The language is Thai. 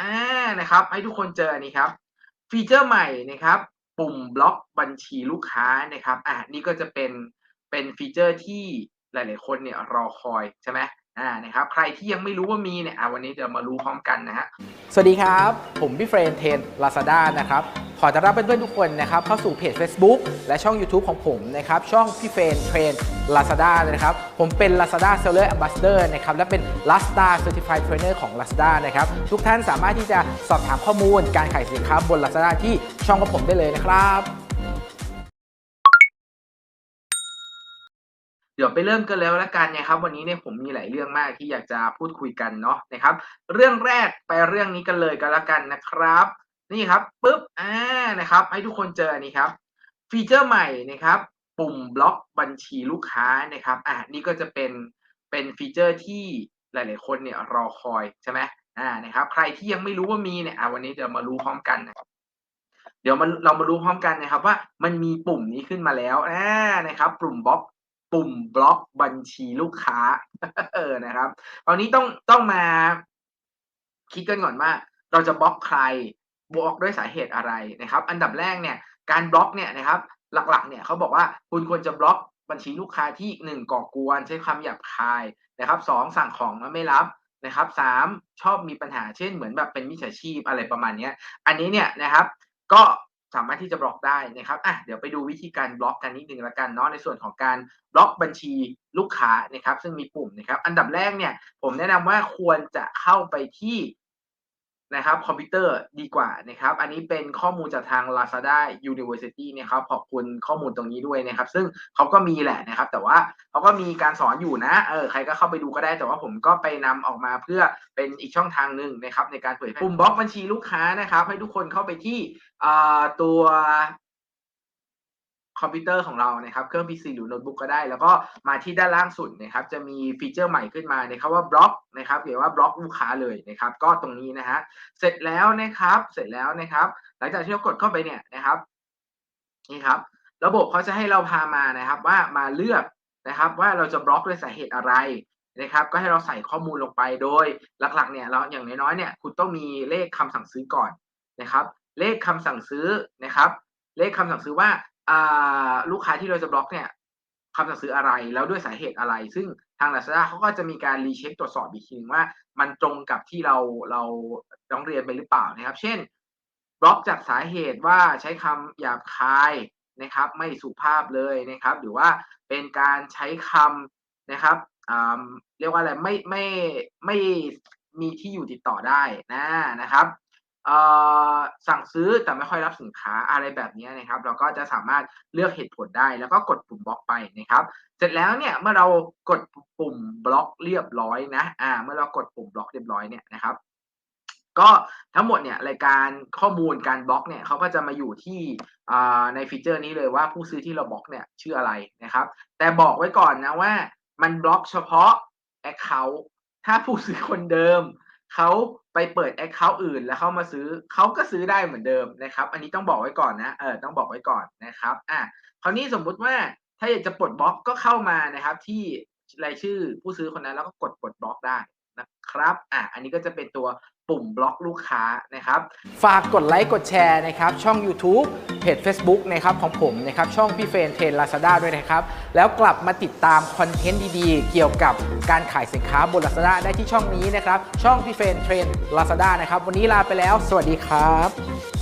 อ่านะครับ ให้ทุกคนเจออันนี้ครับ ฟีเจอร์ใหม่นะครับ ปุ่มบล็อกบัญชีลูกค้านะครับอ่านี่ก็จะเป็นเป็นฟีเจอร์ที่หลาย ๆ คนเนี่ยรอคอยใช่ไหมอ่านะครับใครที่ยังไม่รู้ว่ามีเนี่ยอ่าวันนี้เดี๋ยวมารู้พร้อมกันนะฮะสวัสดีครับ ผมพี่เฟรนเทนลาซาด้านะครับ อต้อนรับเพื่อนๆทุกคนนะครับเข้าสู่เพจ Facebook และช่อง YouTube ของผมนะครับช่องพี่เฟนเทรน Lazada นะครับผมเป็น Lazada Seller Ambassador นะครับและเป็น Lazada Certified Trainer ของ Lazada นะครับทุกท่านสามารถที่จะสอบถามข้อมูลการขายสินค้าบน Lazada ที่ช่องของผมได้เลยนะครับเดี๋ยวไปเริ่มกันแล้วละกันนะครับ วันนี้เนี่ยผมมีหลายเรื่องมากที่อยากจะพูดคุยกันเนาะนะครับ เรื่องแรกไปเรื่องนี้กันเลยกันละกันนะครับ นี่ครับปุ๊บอ่านะครับ ให้ทุกคนเจออันนี้ครับ ฟีเจอร์ใหม่นะครับ ปุ่มบล็อกบัญชีลูกค้านะครับอ่านี่ก็จะเป็นเป็นฟีเจอร์ที่หลาย ๆ คนเนี่ยรอคอยใช่ไหมอ่านะครับ ใครที่ยังไม่รู้ว่ามีเนี่ยอ่าวันนี้เดี๋ยวมารู้พร้อมกันนะครับเดี๋ยวมันเรามารู้พร้อมกันนะครับว่ามันมีปุ่มนี้ขึ้นมาแล้วอ่านะครับ ปุ่มบล็อกปุ่มบล็อกบัญชีลูกค้าเออนะครับตอนนี้ต้องต้องมาคิดกันก่อนว่าเราจะบล็อกใคร บล็อกด้วยสาเหตุอะไรนะครับ อันดับแรกเนี่ยการบล็อกเนี่ยนะครับหลักๆเนี่ยเขาบอกว่าคุณควรจะบล็อกบัญชีลูกค้าที่หนึ่งก่อกวน ใช้คำหยาบคายนะครับสองสั่งของแล้วไม่รับนะครับสามชอบมีปัญหาเช่นเหมือนแบบเป็นมิจฉาชีพอะไรประมาณนี้อันนี้เนี่ยนะครับก็สามารถที่จะบล็อกได้นะครับอะเดี๋ยวไปดูวิธีการบล็อกกันนิดนึงละกันเนาะในส่วนของการบล็อกบัญชีลูกค้านะครับ ซึ่งมีปุ่มนะครับ อันดับแรกเนี่ยผมแนะนำว่าควรจะเข้าไปที่ นะครับคอมพิวเตอร์ดีกว่านะครับ อันนี้เป็นข้อมูลจากทาง Lazada University นะครับขอบคุณข้อมูลตรงนี้ด้วยนะครับ ซึ่งเขาก็มีแหละนะครับ แต่ว่าเขาก็มีการสอนอยู่นะเออใครก็เข้าไปดูก็ได้ แต่ว่าผมก็ไปนำออกมาเพื่อเป็นอีกช่องทางหนึ่งนะครับ ในการเผยแพร่ปุ่มบล็อกบัญชีลูกค้านะครับ ให้ทุกคนเข้าไปที่ตัว อมพิวเตอร์ของเรานะครับเครื่อง PC หรือโน้ตบุ๊กก็ได้ แล้วก็มาที่ด้านล่างสุดนะครับจะมีฟีเจอร์ใหม่ขึ้นมานะครับว่าบล็อกนะครับหรือว่าบล็อกลูกค้าเลยนะครับก็ตรงนี้นะฮะเสร็จแล้วนะครับเสร็จแล้วนะครับ หลังจากที่เรากดเข้าไปเนี่ยนะครับนี่ครับ ระบบเขาจะให้เราพามานะครับว่ามาเลือกนะครับว่าเราจะบล็อกด้วยสาเหตุอะไรนะครับก็ให้เราใส่ข้อมูลลงไปโดยหลักๆเนี่ยเราอย่างน้อยๆเนี่ยคุณต้องมีเลขคำสั่งซื้อก่อนนะครับ เลขคำสั่งซื้อนะครับ เลขคำสั่งซื้อว่า ลูกค้าที่เราจะบล็อกเนี่ยคำสั่งซื้ออะไรแล้วด้วยสาเหตุอะไร ซึ่งทาง Lazada เขาก็จะมีการรีเช็คตรวจสอบอีกทีนึงว่า มันตรงกับที่เราเราร้องเรียนไปหรือเปล่านะครับ เช่น บล็อกจากสาเหตุว่าใช้คำหยาบคายนะครับ ไม่สุภาพเลยนะครับ หรือว่าเป็นการใช้คำนะครับเรียกว่าอะไรไม่ไม่ไม่มีที่อยู่ติดต่อได้นะนะครับ สั่งซื้อแต่ไม่ค่อยรับสินค้าอะไรแบบนี้นะครับ เราก็จะสามารถเลือกเหตุผลได้แล้วก็กดปุ่มบล็อกไปนะครับ เสร็จแล้วเนี่ยเมื่อเรากดปุ่มบล็อกเรียบร้อยนะอ่าเมื่อเรากดปุ่มบล็อกเรียบร้อยเนี่ยนะครับก็ทั้งหมดเนี่ยรายการข้อมูลการบล็อกเนี่ยเขาก็จะมาอยู่ที่ในฟีเจอร์นี้เลยว่าผู้ซื้อที่เราบล็อกเนี่ยชื่ออะไรนะครับ แต่บอกไว้ก่อนนะว่ามันบล็อกเฉพาะ Account ถ้าผู้ซื้อคนเดิม เขาไปเปิดแอคเคาท์อื่นแล้วเขามาซื้อเขาก็ซื้อได้เหมือนเดิมนะครับ อันนี้ต้องบอกไว้ก่อนนะเออต้องบอกไว้ก่อนนะครับอะคราวนี้สมมุติว่าถ้าอยากจะปลดบล็อกก็เข้ามานะครับ ที่รายชื่อผู้ซื้อคนนั้นแล้วก็กดปลดบล็อกได้ นะครับอะอันนี้ก็จะเป็นตัวปุ่มบล็อกลูกค้านะครับ ฝากกดไลค์กดแชร์นะครับ ช่อง YouTube เพจ Facebook นะครับของผมนะครับ ช่องพี่เฟรนเทรน Lazada ด้วยนะครับ แล้วกลับมาติดตามคอนเทนต์ดีๆ เกี่ยวกับการขายสินค้าบนลาซาด้าได้ที่ช่องนี้นะครับ ช่องพี่เฟรนเทรน Lazada นะครับ วันนี้ลาไปแล้ว สวัสดีครับ